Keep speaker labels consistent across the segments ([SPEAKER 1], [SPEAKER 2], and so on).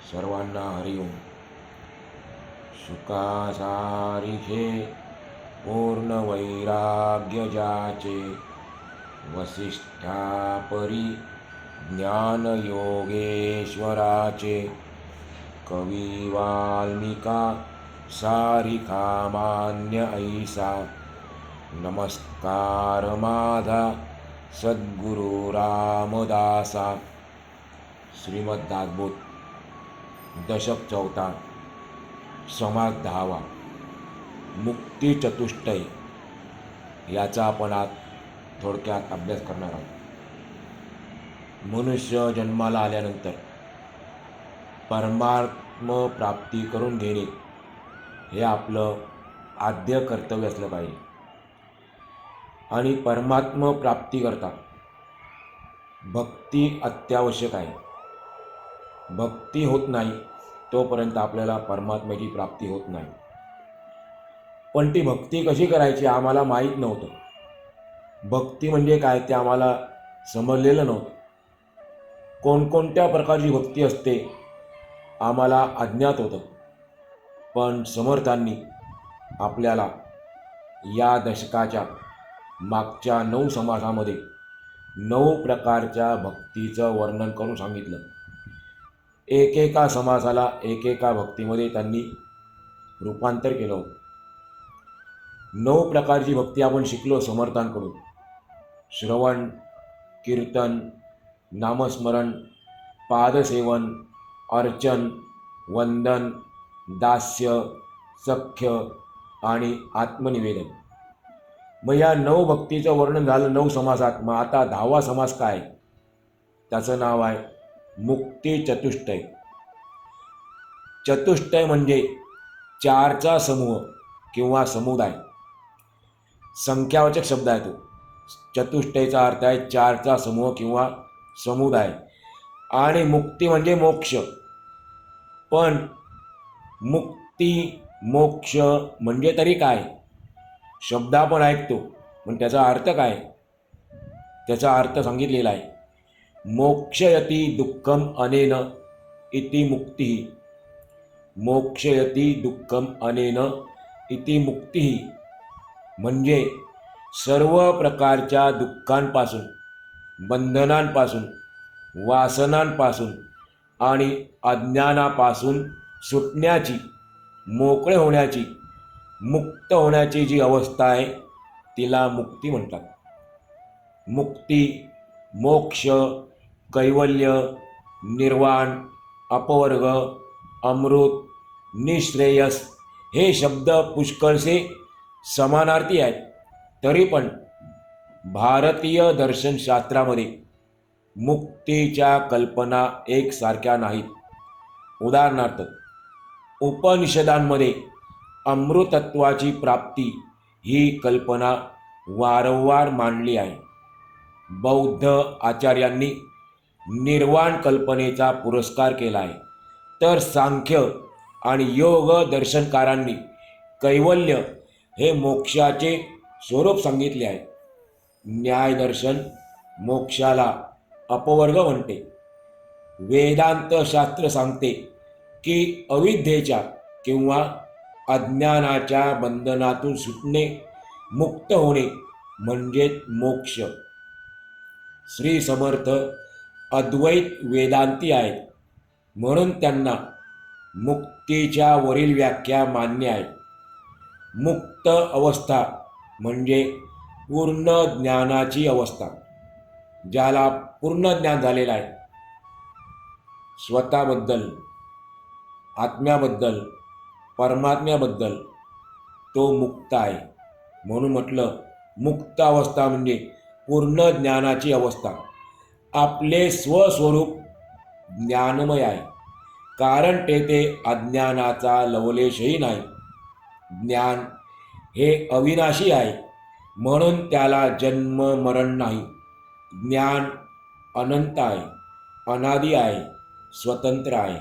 [SPEAKER 1] सर्वांना हरिओम. सुखासारिखे पूर्ण वैराग्य जाचे वसिष्ठापरी ज्ञानयोगेश्वराचे कवी वाल्मिका सारिका मान्य ऐसा. नमस्कार माझा सद्गुरु रामदासा. श्रीमद दशक चौथा समाज दहावा मुक्ती चतुष्टय याचा आपण आज थोडक्यात अभ्यास करणार आहोत. मनुष्य जन्माला आल्यानंतर परमात्म प्राप्ती करून घेणे हे आपलं आद्य कर्तव्य असलं पाहिजे. आणि परमात्म प्राप्तीकरता भक्ती अत्यावश्यक आहे. भक्ती होत नाही तोपर्यंत आपल्याला परमात्म्याची प्राप्ती होत नाही. पण ती भक्ती कशी करायची आम्हाला माहीत नव्हतं. भक्ती म्हणजे काय ते आम्हाला समजलेलं नव्हतं. कोणकोणत्या प्रकारची भक्ती असते आम्हाला अज्ञात होतं. पण समर्थांनी आपल्याला या दशकाच्या मागच्या नऊ समासामध्ये नऊ प्रकारच्या भक्तीचं वर्णन करून सांगितलं. एकेका समासाला एकेका भक्तीमध्ये त्यांनी रूपांतर केलं नऊ प्रकारची भक्ती आपण शिकलो समर्थांकडून. श्रवण कीर्तन नामस्मरण पादसेवन अर्चन वंदन दास्य सख्य आणि आत्मनिवेदन. मग या नऊ भक्तीचं वर्णन झालं नऊ समासात. मग आता दहावा समास काय? त्याचं नाव आहे मुक्ती चतुष्टय. चतुष्टय म्हणजे चारचा समूह किंवा समुदाय. संख्यावाचक शब्द आहे तो. चतुष्टयचा अर्थ आहे चारचा समूह किंवा समुदाय. आणि मुक्ती म्हणजे मोक्ष. पण मुक्ती मोक्ष म्हणजे तरी काय? शब्द आपण ऐकतो. पण त्याचा अर्थ काय? त्याचा अर्थ सांगितलेला आहे. मोक्षयती दुःखम अनेन इति मुक्ती। मोक्षयती दुःखम अनेन इति मुक्ती। म्हणजे सर्व प्रकारच्या दुःखांपासून बंधनांपासून वासनांपासून आणि अज्ञानापासून सुटण्याची मोकळे होण्याची मुक्त होण्याची जी अवस्था आहे तिला मुक्ती म्हणतात। मुक्ती मोक्ष कैवल्य निर्वाण अपवर्ग अमृत निश्रेयस हे शब्द पुष्कळसे समानार्थी आहेत. तरी पण भारतीय दर्शनशास्त्रामध्ये मुक्तीच्या कल्पना एकसारख्या नाहीत. उदाहरणार्थ उपनिषदांमध्ये अमृतत्वाची प्राप्ती ही कल्पना वारंवार मांडली आहे. बौद्ध आचार्यांनी निर्वाण कल्पनेचा पुरस्कार केला आहे तर सांख्य आणि योग दर्शनकारांनी कैवल्य हे मोक्षाचे स्वरूप सांगितले आहे. न्यायदर्शन मोक्षाला अपवर्ग म्हणते. वेदांत शास्त्र सांगते की अविद्येच्या किंवा अज्ञानाच्या बंधनातून सुटणे मुक्त होणे म्हणजेच मोक्ष. श्री समर्थ अद्वैत वेदांती आहेत. म्हणून त्यांना मुक्तीच्या वरील व्याख्या मान्य आहे मुक्त अवस्था म्हणजे पूर्ण ज्ञानाची अवस्था ज्याला पूर्ण ज्ञान झालेलं आहे. स्वतःबद्दल आत्म्याबद्दल परमात्म्याबद्दल तो मुक्त आहे. म्हणून म्हटलं मुक्त अवस्था म्हणजे पूर्ण ज्ञानाची अवस्था. आपले स्वस्वरूप ज्ञानमय आहे. कारण तेथे अज्ञानाचा लवलेशही नाही. ज्ञान हे अविनाशी आहे. म्हणून त्याला जन्म मरण नाही. ज्ञान अनंत आहे. अनादी आहे. स्वतंत्र आहे.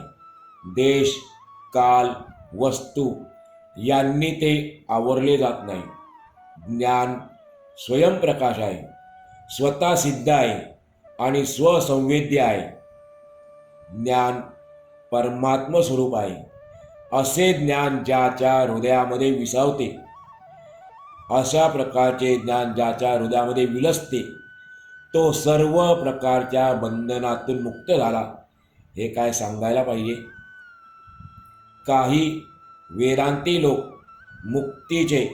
[SPEAKER 1] देश काल वस्तू यांनी ते आवरले जात नाही. ज्ञान स्वयंप्रकाश आहे. स्वतः सिद्ध आहे. आणि स्वसंवेद्य आहे. ज्ञान परमात्म स्वरूप आहे. असे ज्ञान ज्याच्या हृदयामध्ये विसावते अशा प्रकारचे ज्ञान ज्याच्या हृदयामध्ये विलसते तो सर्व प्रकारच्या बंधनातून मुक्त झाला. हे काय सांगायला पाहिजे? काही वेदांती लोक मुक्तीचे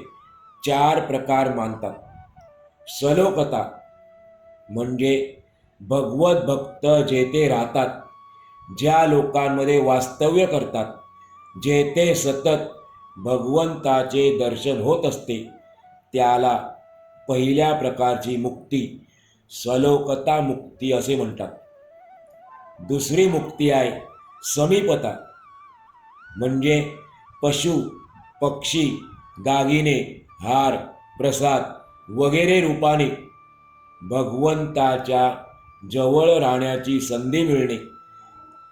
[SPEAKER 1] चार प्रकार मानतात. सलोकता म्हणजे भगवत भक्त जेथे राहतात ज्या लोकांमध्ये वास्तव्य करतात जेथे सतत भगवंताचे दर्शन होत असते त्याला पहिल्या प्रकारची मुक्ती सलोकता मुक्ती असे म्हणतात. दुसरी मुक्ती आहे समीपता म्हणजे पशु पक्षी दागिने हार प्रसाद वगैरे रूपाने भगवंताच्या जवळ राहण्याची संधी मिळणे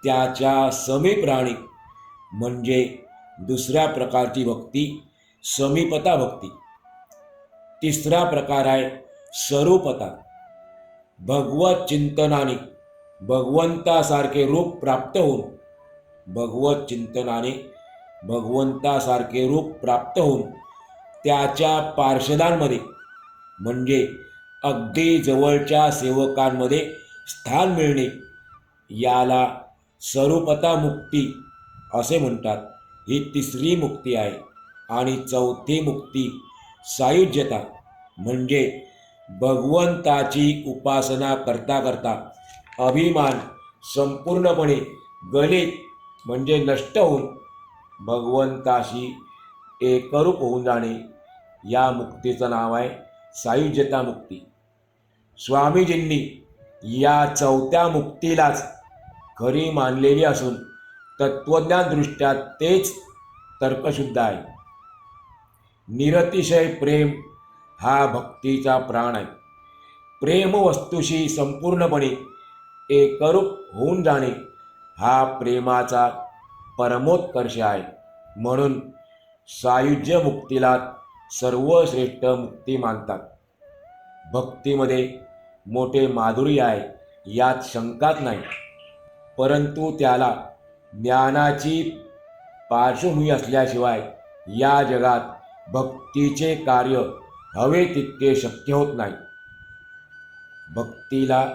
[SPEAKER 1] त्याच्या समीप राहणे म्हणजे दुसऱ्या प्रकारची भक्ती समीपता भक्ती. तिसरा प्रकार आहे स्वरूपता. भगवत चिंतनाने भगवंतासारखे रूप प्राप्त होऊन भगवत चिंतनाने भगवंतासारखे रूप प्राप्त होऊन त्याच्या पार्षदांमध्ये म्हणजे अगदी जवळच्या सेवकांमध्ये स्थान मिळणे याला स्वरूपता मुक्ती असे म्हणतात. ही तिसरी मुक्ती आहे आणि चौथी मुक्ती सायुज्यता म्हणजे भगवंताची उपासना करता करता अभिमान संपूर्णपणे गलित म्हणजे नष्ट होऊन भगवंताशी एकरूप होऊन जाणे. या मुक्तीचं नाव आहे सायुज्यता मुक्ती. स्वामीजींनी या चौथ्या मुक्तीलाच खरी मानलेली असून तत्त्वज्ञानदृष्ट्या तेच तर्कशुद्ध आहे. निरतिशय प्रेम हा भक्तीचा प्राण आहे. प्रेम वस्तूशी संपूर्णपणे एकरूप होऊन जाणे हा प्रेमाचा परमोत्कर्ष आहे. म्हणून सायुज्य मुक्तीला सर्वश्रेष्ठ मुक्ती मानतात. भक्तीमध्ये मोठे माधुरी आहे यात शंकाच नाही. परंतु त्याला ज्ञानाची पार्श्वभूमी असल्याशिवाय या जगात भक्तीचे कार्य हवे तितके शक्य होत नाही. भक्तीला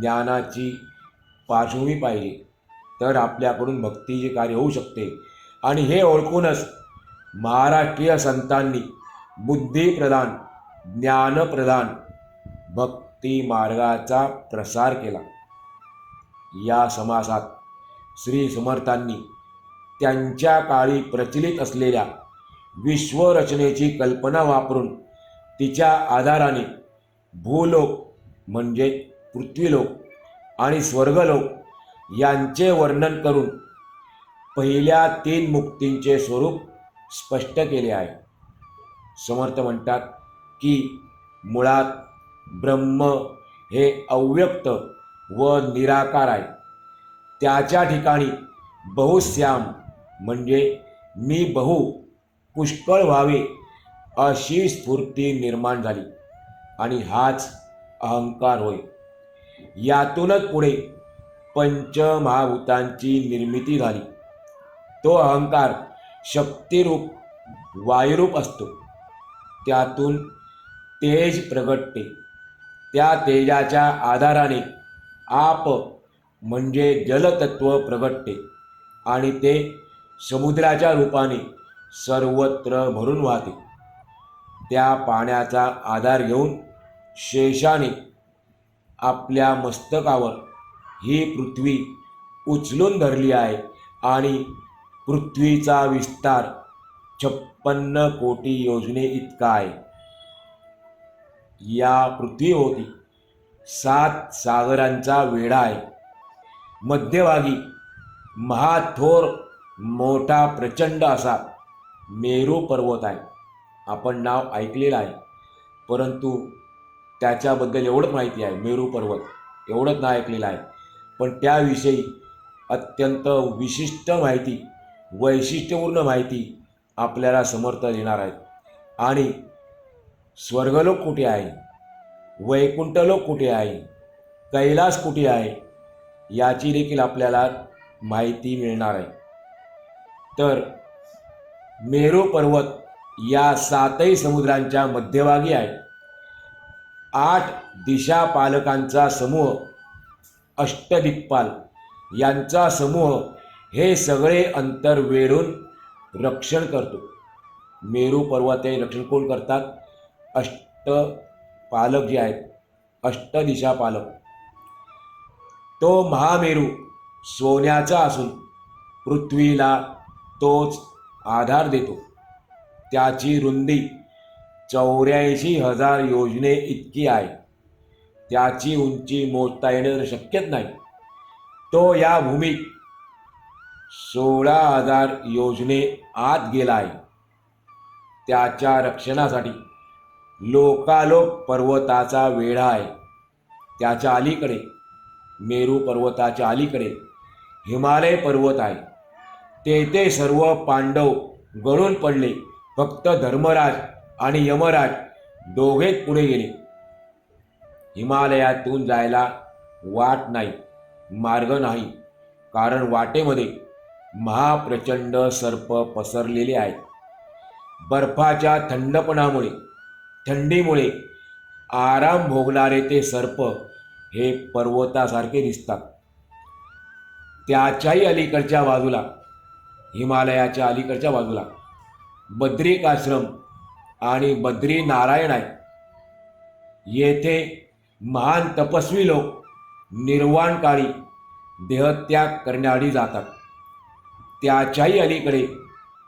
[SPEAKER 1] ज्ञानाची पार्श्वभूमी पाहिजे तर आपल्याकडून भक्तीचे कार्य होऊ शकते. आणि हे ओळखूनच महाराष्ट्रीय संतांनी बुद्धिप्रदान ज्ञानप्रदान भक्ती मार्गाचा प्रसार केला. या समासात श्री समर्थांनी त्यांच्या काळी प्रचलित असलेल्या विश्वरचनेची कल्पना वापरून तिच्या आधाराने भूलोक म्हणजे पृथ्वीलोक आणि स्वर्गलोक यांचे वर्णन करून पहिल्या तीन मुक्तींचे स्वरूप स्पष्ट केले आहे. समर्थ म्हणतात की मुळात ब्रह्म हे अव्यक्त व निराकार आहे. त्याच्या ठिकाणी बहुश्याम म्हणजे मी बहु पुष्कळ व्हावे अशी स्फूर्ती निर्माण झाली आणि हाच अहंकार होय. यातूनच पुढे पंचमहाभूतांची निर्मिती झाली. तो अहंकार शक्तिरूप वायुरूप असतो. त्यातून तेज प्रगटते. त्या तेजाच्या आधाराने आप म्हणजे जलतत्व प्रगटते आणि ते समुद्राच्या रूपाने सर्वत्र भरून वाहते. त्या पाण्याचा आधार घेऊन शेषाने आपल्या मस्तकावर ही पृथ्वी उचलून धरली आहे आणि पृथ्वीचा विस्तार छप्पन्न कोटी योजने इतका आहे. या पृथ्वीभोवती सात सागरांचा वेढा आहे. मध्यभागी महाथोर मोठा प्रचंड असा मेरू पर्वत आहे. आपण नाव ऐकलेलं आहे. परंतु त्याच्याबद्दल एवढंच माहिती आहे मेरू पर्वत. एवढंच नाव ऐकलेलं आहे. पण त्याविषयी अत्यंत विशिष्ट माहिती वैशिष्ट्यपूर्ण माहिती आपल्याला समर्थ देणार आहेत. आणि स्वर्गलोक कुठे आहे? वैकुंठलोक कुठे आहे? कैलास कुठे आहे? याची देखील आपल्याला माहिती मिळणार आहे. तर मेरू पर्वत या सातही समुद्रांच्या मध्यभागी आहे. आठ दिशा पालकांचा समूह अष्टदिक्पाल यांचा समूह हे सगळे अंतर वेढून रक्षण करतो. मेरू पर्वत हे रक्षण कोण करतात. अष्ट पालक जे आहेत अष्टदिशा पालक. तो महामेरू सोन्याचा असून पृथ्वीला तोच आधार देतो. त्याची रुंदी चौऱ्याऐंशी हजार योजने इतकी आहे. त्याची उंची मोजता येणे शक्यच नाही. तो या भूमीत सोळा हजार योजने आत गेला आहे. त्याच्या रक्षणासाठी लोकालोक पर्वताचा वेढा आहे. त्याच्या अलीकडे मेरू पर्वताच्या अलीकडे हिमालय पर्वत आहे. तेथे सर्व पांडव गळून पडले. फक्त धर्मराज आणि यमराज दोघेच पुढे गेले. हिमालयातून जायला वाट नाही मार्ग नाही. कारण वाटेमध्ये महाप्रचंड सर्प पसरलेले आहेत. बर्फाच्या थंडपणामुळे थंडीमुळे आराम भोगणारे ते सर्प हे पर्वतासारखे दिसतात. त्याच्याही अलीकडच्या बाजूला हिमालयाच्या अलीकडच्या बाजूला बद्रिक आश्रम आणि बद्री नारायण आहे. येथे महान तपस्वी लोक निर्वाणकाळी देहत्याग करण्याआधी जातात. त्याच्याही अलीकडे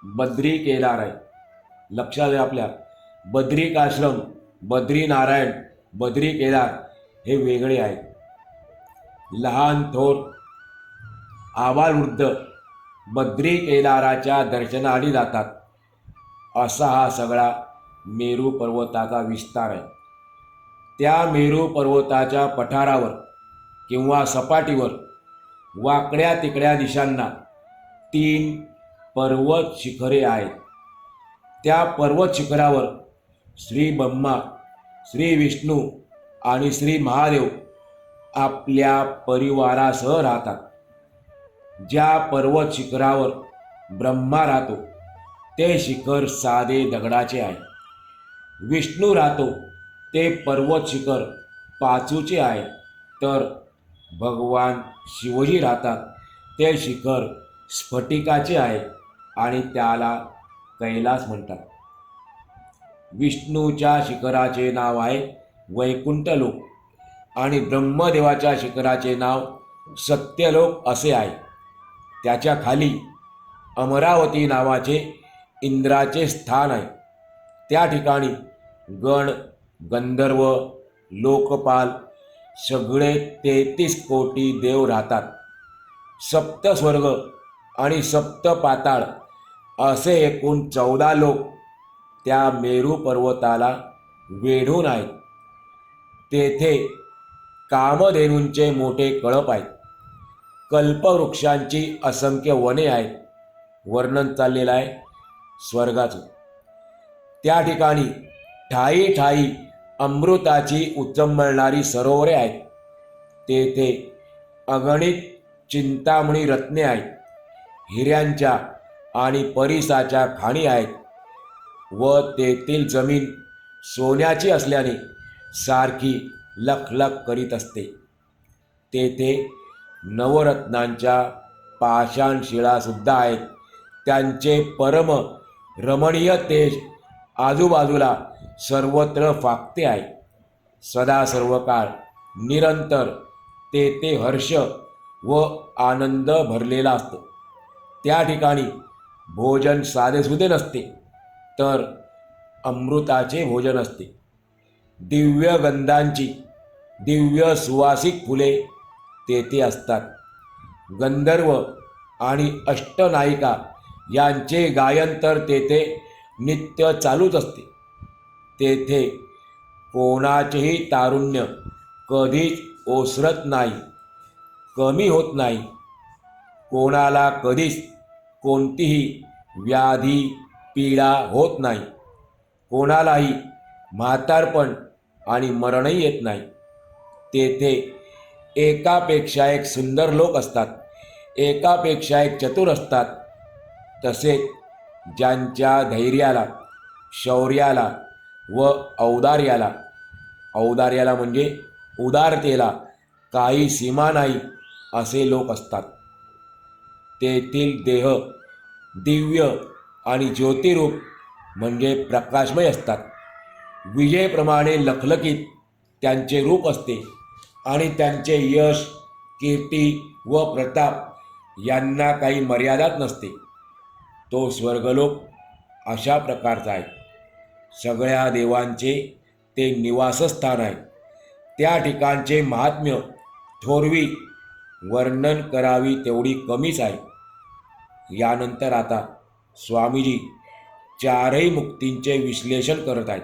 [SPEAKER 1] बद्री केदार आहे. लक्षात आहे आपल्या. बद्रिक आश्रम बद्री नारायण बद्री केदार हे वेगळे आहेत. लहान थोर आबालवृद्ध बद्री केदाराच्या दर्शनाआधी जातात. असा हा सगळा मेरू पर्वताचा विस्तार आहे. त्या मेरू पर्वताच्या पठारावर किंवा सपाटीवर वाकड्या तिकड्या दिशांना तीन पर्वत शिखरे आहेत. त्या पर्वत शिखरावर श्री ब्रह्मा श्री विष्णू आणि श्री महादेव आपल्या परिवारासह राहतात. ज्या पर्वत शिखरावर ब्रह्मा राहतो ते शिखर साधे दगडाचे आहे. विष्णू राहतो ते पर्वत शिखर पाचूचे आहे. तर भगवान शिवजी राहतात ते शिखर स्फटिकाचे आहे आणि त्याला कैलास म्हणतात. विष्णूच्या शिखराचे नाव आहे वैकुंठलोक. आणि ब्रह्मदेवाच्या शिखराचे नाव सत्यलोक असे आहे. त्याच्याखाली अमरावती नावाचे इंद्राचे स्थान आहे. त्या ठिकाणी गण गंधर्व लोकपाल सगळे तेहतीस कोटी देव राहतात. सप्तस्वर्ग आणि सप्त पाताळ असे एकूण चौदा लोक त्या मेरू पर्वताला वेढून आहेत तेथे कामधेनूंचे मोठे कळप आहेत. कल्पवृक्षांची असंख्य वने आहेत. वर्णन चाललेलं आहे स्वर्गाचं. त्या ठिकाणी ठाई ठाई अमृताची उचंबळणारी सरोवरे आहेत. तेथे अगणित चिंतामणी रत्ने आहेत. हिऱ्यांच्या आणि परिसाच्या खाणी आहेत. व तेथील जमीन सोन्याची असल्याने सारखी लखलख करीत असते. तेथे नवरत्नांच्या पाषाण शिळासुद्धा आहेत. त्यांचे परम रमणीय तेज आजूबाजूला सर्वत्र फाकते आहे. सदा सर्व काळ निरंतर तेथे हर्ष व आनंद भरलेला असतो. त्या ठिकाणी भोजन साधेसुधे नसते. तर अमृताचे भोजन असते. दिव्य गंधांची दिव्य सुवासिक फुले तेथे असतात. गंधर्व आणि अष्टनायिका यांचे गायन तर तेथे नित्य चालूच असते. तेथे कोणाचेही तारुण्य कधीच ओसरत नाही कमी होत नाही. कोणाला कधीच कोणतीही व्याधी पीडा होत नाही. कोणालाही म्हातारपण आणि मरणही येत नाही. तेथे एकापेक्षा एक सुंदर लोक असतात. एकापेक्षा एक चतुर असतात. तसेच ज्यांच्या धैर्याला शौर्याला व औदार्याला औदार्याला म्हणजे उदारतेला काही सीमा नाही असे लोक असतात. तेथील देह दिव्य आणि ज्योतिरूप म्हणजे प्रकाशमय असतात. विजेप्रमाणे लखलखीत त्यांचे रूप असते आणि त्यांचे यश कीर्ती व प्रताप यांना काही मर्यादाच नसते. तो स्वर्गलोक अशा प्रकारचा आहे. सगळ्या देवांचे ते निवासस्थान आहे. त्या ठिकाणचे महात्म्य थोरवी वर्णन करावी तेवढी कमीच आहे. यानंतर आता स्वामीजी चारही मुक्तींचे विश्लेषण करत आहेत.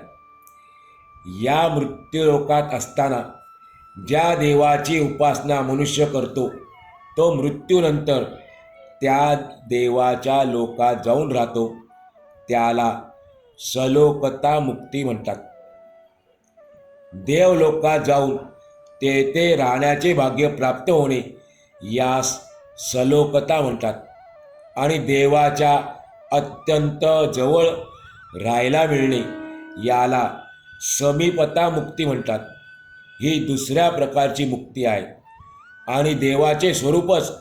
[SPEAKER 1] या मृत्यूलोकात असताना ज्या देवाची उपासना मनुष्य करतो तो मृत्यूनंतर त्या देवाच्या लोकात जाऊन राहतो. त्याला सलोकता मुक्ती म्हणतात. देवलोकात जाऊन तेथे राहण्याचे भाग्य प्राप्त होणे यास सलोकता म्हणतात आणि देवाच्या अत्यंत जवळ राहायला मिळणे याला समीपता मुक्ती म्हणतात. ही दुसऱ्या प्रकारची मुक्ती आहे आणि देवाचे स्वरूपच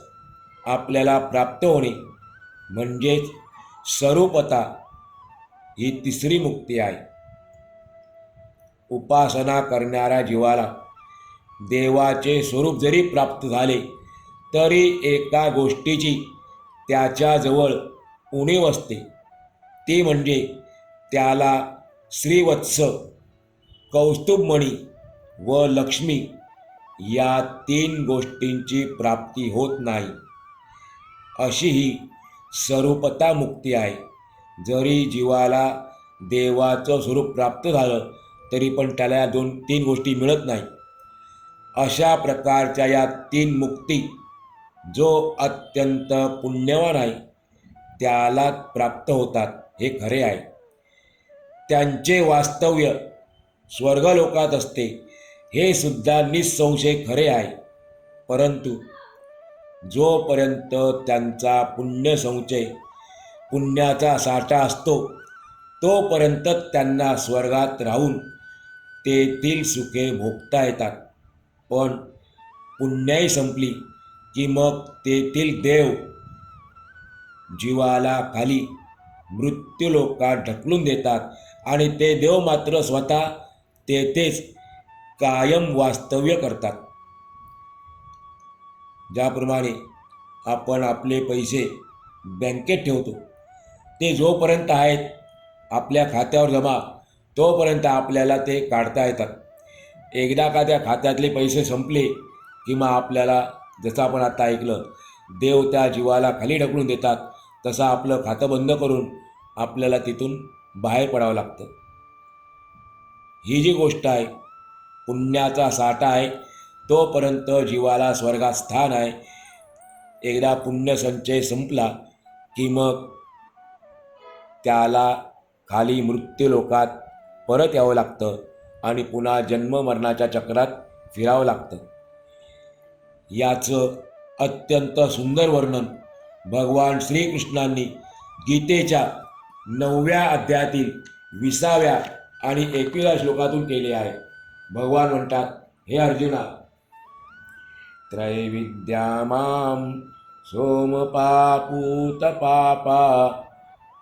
[SPEAKER 1] आपल्याला प्राप्त होणे म्हणजेच स्वरूपता ही तिसरी मुक्ती आहे. उपासना करणाऱ्या जीवाला देवाचे स्वरूप जरी प्राप्त झाले तरी एका गोष्टीची त्याच्याजवळ उणीव असते ती म्हणजे त्याला श्रीवत्स कौस्तुभमणी व लक्ष्मी या तीन गोष्टींची प्राप्ती होत नाही. अशी ही स्वरूपता मुक्ती आहे. जरी जीवाला देवाचं स्वरूप प्राप्त झालं तरी पण त्याला या दोन तीन गोष्टी मिळत नाही. अशा प्रकारच्या या तीन मुक्ती जो अत्यंत पुण्यवान आहे. त्याला प्राप्त होतात. हे खरे आहे. त्यांचे वास्तव्य स्वर्गलोकात असते. हे सुद्धा निसंशय खरे आहे. परंतु जोपर्यंत त्यांचा पुण्यसंचय पुण्याचा साठा असतो तोपर्यंत त्यांना स्वर्गात राहून तेथील सुखे भोगता येतात. पण पुण्याही संपली की मग तेथील देव जीवाला खाली मृत्यूलोकात ढकलून देतात आणि ते देव मात्र स्वतः तेथेच कायम वास्तव्य करतात. ज्याप्रमाणे आपण आपले पैसे बँकेत ठेवतो ते जोपर्यंत आहेत आपल्या खात्यावर जमा तोपर्यंत आपल्याला ते काढता येतात. एकदा का त्या खात्यातले पैसे संपले किंवा आपल्याला जसं आपण आता ऐकलं देव त्या जीवाला खाली ढकलून देतात तसं आपलं खातं बंद करून आपल्याला तिथून बाहेर पडावं लागतं. ही जी गोष्ट आहे पुण्याचा साठा आहे तोपर्यंत जीवाला स्वर्गात स्थान आहे. एकदा पुण्यसंचय संपला की मग त्याला खाली मृत्यूलोकात परत यावं लागतं आणि पुन्हा जन्म मरणाच्या चक्रात फिरावं लागतं. याचं अत्यंत सुंदर वर्णन भगवान श्रीकृष्णांनी गीतेच्या नवव्या अध्यायातील विसाव्या आणि एकविव्या श्लोकातून केले आहे. भगवान म्हणतात हे अर्जुना त्रैविद्या मां सोमपापूतपापा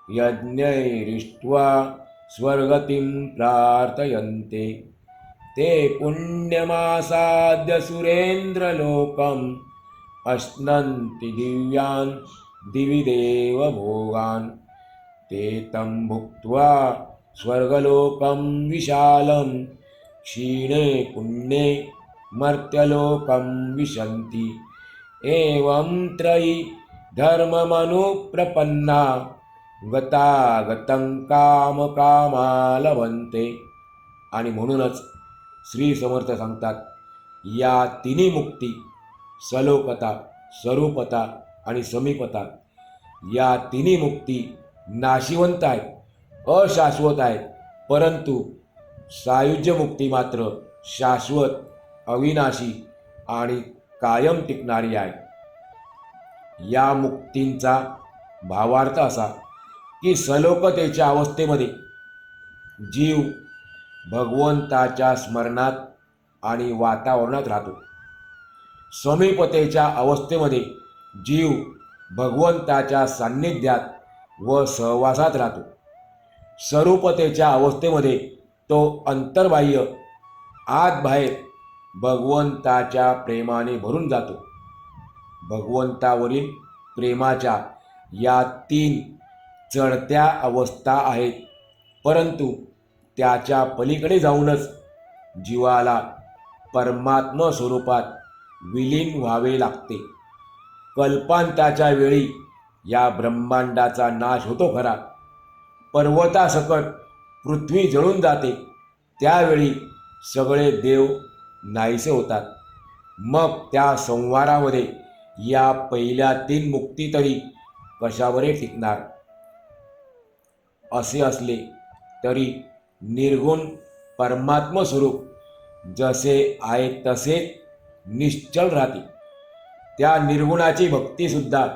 [SPEAKER 1] यज्ञैरिष्ट्वा स्वर्गतिं प्रार्थयन्ते। ते पुण्यमासाद्य सुरेन्द्रलोकम् अश्नन्ति दिव्यान् दिवि देवभोगान् ते तं भुक्त्वा स्वर्गलोकं विशालं क्षीणे पुण्ये मर्त्यलोकं विशन्ति। एवं त्रयी धर्ममनुप्रपन्ना गतागतं कामकामा लभन्ते आणि म्हणूनच श्री समर्थ सांगतात या तिन्ही मुक्ती सलोकता स्वरूपता आणि समीपता. या तिन्ही मुक्ती नाशिवंत आहेत अशाश्वत आहेत परंतु सायुज्य मुक्ती मात्र शाश्वत अविनाशी आणि कायम टिकणारी आहे. या मुक्तींचा भावार्थ असा की सलोकतेच्या अवस्थेमध्ये जीव भगवंताच्या स्मरणात आणि वातावरणात राहतो. समीपतेच्या अवस्थेमध्ये जीव भगवंताच्या सान्निध्यात व सहवासात राहतो. स्वरूपतेच्या अवस्थेमध्ये तो अंतर्बाह्य आत बाहेर भगवंताच्या प्रेमाने भरून जातो. भगवंतावरील प्रेमाच्या या तीन चढत्या अवस्था आहेत परंतु त्याच्या पलीकडे जाऊनच जीवाला परमात्म स्वरूपात विलीन व्हावे लागते. कल्पांताच्या वेळी या ब्रह्मांडाचा नाश होतो खरा. पर्वतासकट पृथ्वी जळून जाते. त्यावेळी सगळे देव नाहीसे होतात. मग त्या संवारामध्ये या पहिल्या तीन मुक्ती तरी कशावरही टिकणार? असे असले तरी निर्गुण परमात्म स्वरूप जसे आहे तसे निश्चल राहते त्या निर्गुणाची भक्तीसुद्धा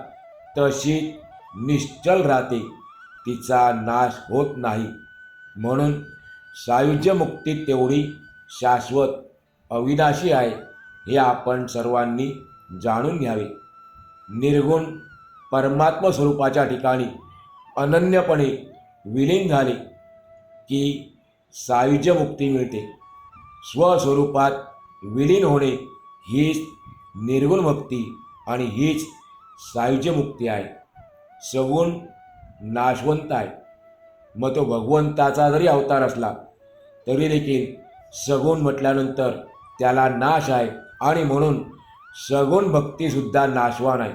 [SPEAKER 1] तशी निश्चल राहते. तिचा नाश होत नाही. म्हणून सायुज्य मुक्ती तेवढी शाश्वत अविनाशी आहे हे आपण सर्वांनी जाणून घ्यावे. निर्गुण परमात्म स्वरूपाच्या ठिकाणी अनन्यपणे विलीन झाले की सायुज्य मुक्ती मिळते. स्वस्वरूपात विलीन होणे हीच निर्गुण भक्ती आणि हीच सायुज्य मुक्ती आहे. सगुण नाशवंत आहे. मग तो भगवंताचा जरी अवतार असला तरी देखील सगुण म्हटल्यानंतर त्याला नाश आहे आणि म्हणून सगुण भक्तीसुद्धा नाशवान आहे.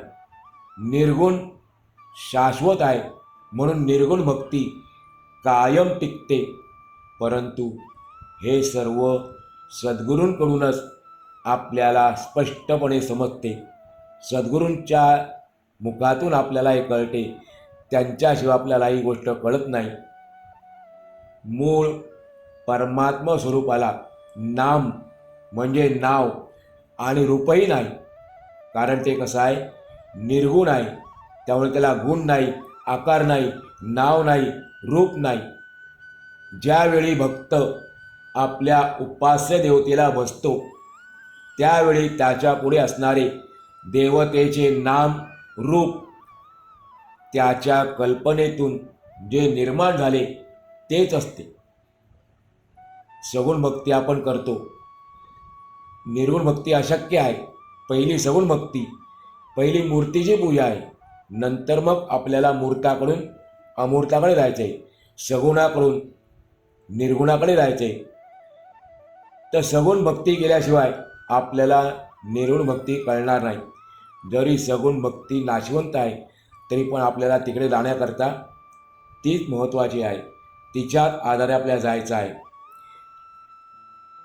[SPEAKER 1] निर्गुण शाश्वत आहे म्हणून निर्गुण भक्ती कायम टिकते. परंतु हे सर्व सद्गुरूंकडूनच आपल्याला स्पष्टपणे समजते. सद्गुरूंच्या मुखातून आपल्याला हे कळते. त्यांच्याशिवाय आपल्याला ही गोष्ट कळत नाही. मूळ परमात्मा स्वरूपाला नाम म्हणजे नाव आणि रूपही नाही. कारण ते कसं आहे? निर्गुण आहे. त्यामुळे त्याला गुण नाही आकार नाही नाव नाही रूप नाही. ज्यावेळी भक्त आपल्या उपास्य देवतेला बसतो त्यावेळी त्याच्या पुढे असणारे देवतेचे नाम रूप त्याच्या कल्पनेतून जे निर्माण झाले तेच असते. सगुण भक्ती आपण करतो. निर्गुण भक्ती अशक्य आहे. पहिली सगुण भक्ती पहिली मूर्तीची पूजा आहे. नंतर मग आपल्याला मूर्ताकडून अमूर्ताकडे जायचं आहे सगुणाकडून निर्गुणाकडे जायचं आहे तर सगुण भक्ती केल्याशिवाय आपल्याला निर्गुण भक्ती कळणार नाही. जरी सगुण भक्ती नाशवंत आहे तरी पण आपल्याला तिकडे जाण्याकरता तीच महत्त्वाची आहे. तिच्यात आधारे आपल्याला जायचं आहे.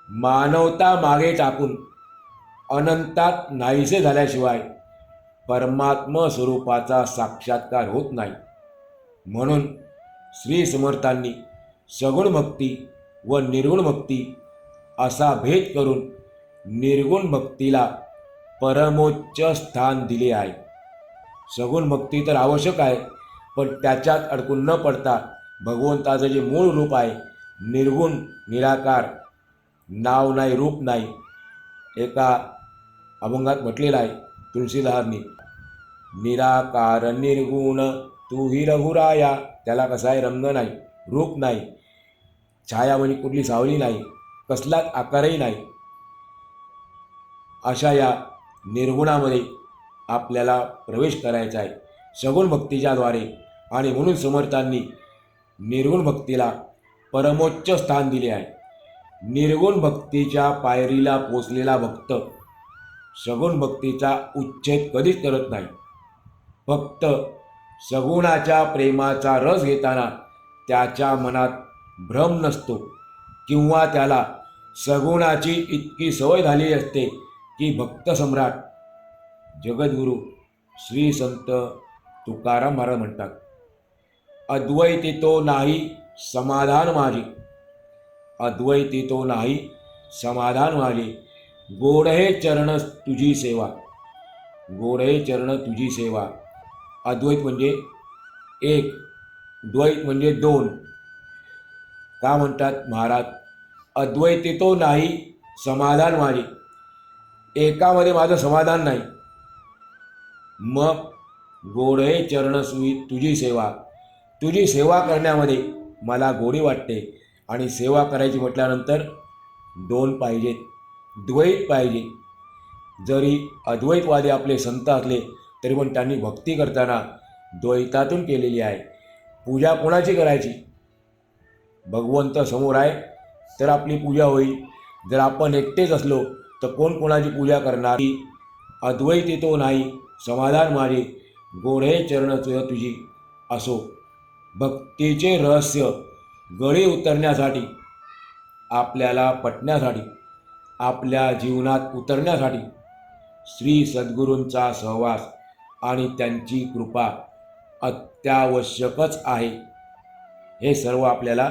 [SPEAKER 1] मानवता मागे टाकून अनंतात नाहीसे झाल्याशिवाय परमात्म स्वरूपाचा साक्षात्कार होत नाही. म्हणून श्री समर्थांनी सगुण भक्ती व निर्गुण भक्ती असा भेद करून निर्गुण भक्तीला परमोच्च स्थान दिले आहे. सगुण भक्ती तर आवश्यक आहे पण त्याच्यात अडकून न पडता भगवंताचं जे मूळ रूप आहे निर्गुण निराकार नाव नाही रूप नाही एका अभंगात म्हटलेलं आहे तुळशीदारांनी निराकार निर्गुण तू ही रघुराया त्याला कसा आहे रंग नाही रूप नाही छाया म्हणजे कुठली सावली नाही कसलाच आकारही नाही अशा या निर्गुणामध्ये आपल्याला प्रवेश करायचा आहे. सगुण भक्तीच्याद्वारे आणि म्हणून समर्थांनी निर्गुण भक्तीला परमोच्च स्थान दिले आहे. निर्गुण भक्तीच्या पायरीला पोचलेला भक्त सगुण भक्तीचा उच्छेद कधीच करत नाही. फक्त सगुणाच्या प्रेमाचा रस घेताना त्याच्या मनात भ्रम नसतो किंवा त्याला सगुणाची इतकी सवय झाली असते की भक्त सम्राट जगद्गुरू श्री संत तुकाराम महाराज म्हणतात अद्वैती तो नाही समाधान माझे. अद्वैती तो नाही समाधान माझे. गोडहे चरण तुझी सेवा. गोडहे चरण तुझी सेवा. अद्वैत म्हणजे एक द्वैत म्हणजे दोन. का म्हणतात महाराज? अद्वैतितो नाही समाधान माझे. एकामध्ये माझं समाधान नाही. मग गोडे चरण सुई तुझी सेवा. तुझी सेवा करण्यामध्ये मला गोडी वाटते. आणि सेवा करायची म्हटल्यानंतर दोन पाहिजेत द्वैत पाहिजे. जरी अद्वैतवादी आपले संत असले तरी पण त्यांनी भक्ती करताना द्वैतातून केलेली आहे. पूजा कोणाची करायची? भगवंत समोर आहे तर आपली पूजा होईल. जर आपण एकटेच असलो तर कोण कोणाची पूजा करणार? अद्वैती तो नाही. समाधान माझे. गोडे चरण तुझ- तुझी असो. भक्तीचे रहस्य गळी उतरण्यासाठी आपल्याला पटण्यासाठी आपल्या जीवनात उतरण्यासाठी श्री सद्गुरूंचा सहवास आणि त्यांची कृपा अत्यावश्यकच आहे. हे सर्व आपल्याला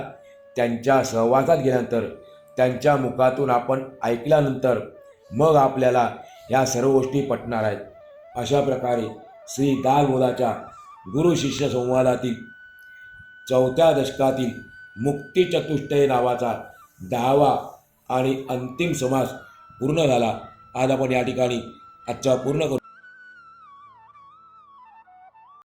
[SPEAKER 1] त्यांच्या सहवासात गेल्यानंतर त्यांच्या मुखातून आपण ऐकल्यानंतर मग आपल्याला या सर्व गोष्टी पटणार आहेत. अशा प्रकारे श्री दालबोधाच्या गुरु शिष्य संवादातील चौथ्या दशकातील मुक्ती चतुष्टय नावाचा दहावा आणि अंतिम समास पूर्ण झाला. आज आपण या ठिकाणी आजचा पूर्ण करू.